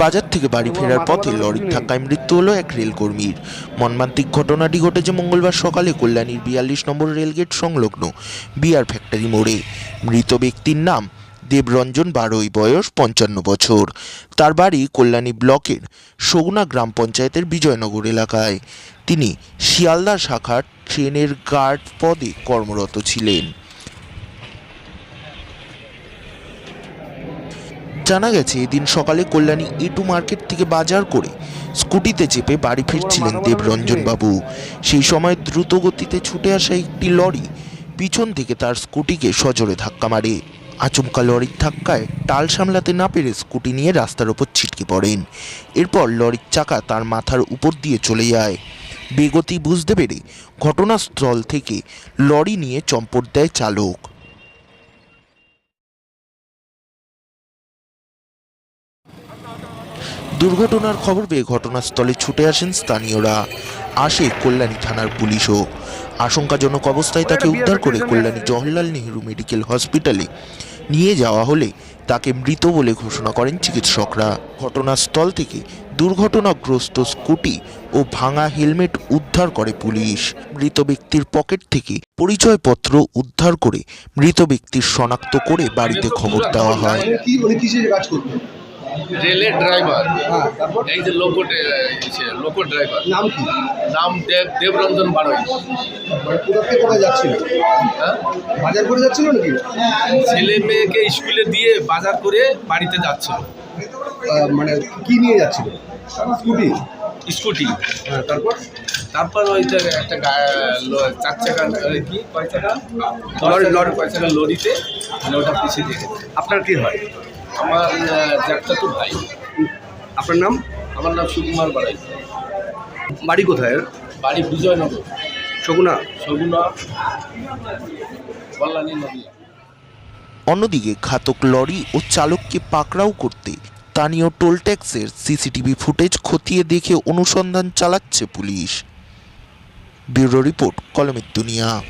বাজার থেকে বাড়ি ফেরার পথে লরির ধাক্কায় মৃত্যু হলো এক রেলকর্মীর। মর্মান্তিক ঘটনাটি ঘটেছে মঙ্গলবার সকালে কল্যাণীর বিয়াল্লিশ নম্বর রেলগেট সংলগ্ন বিয়ার ফ্যাক্টরি মোড়ে। মৃত ব্যক্তির নাম দেবরঞ্জন বারোই, বয়স পঞ্চান্ন বছর। তার বাড়ি কল্যাণী ব্লকের সগুনা গ্রাম পঞ্চায়েতের বিজয়নগর এলাকায়। তিনি শিয়ালদা শাখার ট্রেনের গার্ড পদে কর্মরত ছিলেন। জানা গেছে, এদিন সকালে কল্যাণী এটু মার্কেট থেকে বাজার করে স্কুটিতে চেপে বাড়ি ফিরছিলেন দেবরঞ্জন বাবু সেই সময় দ্রুত গতিতে ছুটে আসা একটি লরি পিছন থেকে তার স্কুটিকে সজোরে ধাক্কা মারে। আচমকা লরির ধাক্কায় টাল সামলাতে না পেরে স্কুটি নিয়ে রাস্তার ওপর ছিটকে পড়েন। এরপর লরির চাকা তার মাথার উপর দিয়ে চলে যায়। বেগতি বুঝতে পেরে ঘটনাস্থল থেকে লরি নিয়ে চম্পট দেয় চালক। দুর্ঘটনার খবর পেয়ে ঘটনাস্থলে ছুটে আসেন স্থানীয়রা। আসে কল্যাণী থানার পুলিশও। আশঙ্কাজনক অবস্থায় তাকে উদ্ধার করে কল্যাণী জওহরলাল নেহরু মেডিকেল হসপিটালে নিয়ে যাওয়া হলে তাকে মৃত বলে ঘোষণা করেন চিকিৎসকরা। ঘটনাস্থল থেকে দুর্ঘটনাগ্রস্ত স্কুটি ও ভাঙা হেলমেট উদ্ধার করে পুলিশ। মৃত ব্যক্তির পকেট থেকে পরিচয়পত্র উদ্ধার করে মৃত ব্যক্তির শনাক্ত করে বাড়িতে খবর দেওয়া হয়। রেলের ড্রাইভার। হ্যাঁ তারপর? এই যে লোকো লোকো ড্রাইভার। নাম কি? নাম দেব দেবরঞ্জন বাড়ই মানে কোথা কোথায় যাচ্ছিল? হ্যাঁ? বাজার করে যাচ্ছিল নাকি? ছেলে মেয়েকে স্কুলে দিয়ে বাজার করে বাড়িতে যাচ্ছিল। মানে কি নিয়ে যাচ্ছিল? স্কুটি? স্কুটি। হ্যাঁ তারপর? তারপর ওই যে একটা চার চাকা কি কয় চাকা। লরি কয় চাকা লরিতে মানে ওটা পিছিয়ে দিয়ে আপনার কি হয়? আমার জ্যাকটা তো ভাই। আপনার নাম? আমার নাম সুকুমার বাড়াই। বাড়ি কোথায়? বাড়ি বিজয়নগর। শগুনা সগুনা কল্যাণী নদী। অন্যদিকে ঘাতক লরি ও চালককে পাকড়াও করতে স্থানীয় টোল ট্যাক্সের সিসিটিভি ফুটেজ খতিয়ে দেখে অনুসন্ধান চালাচ্ছে পুলিশ। ব্যুরো রিপোর্ট কলমের দুনিয়া।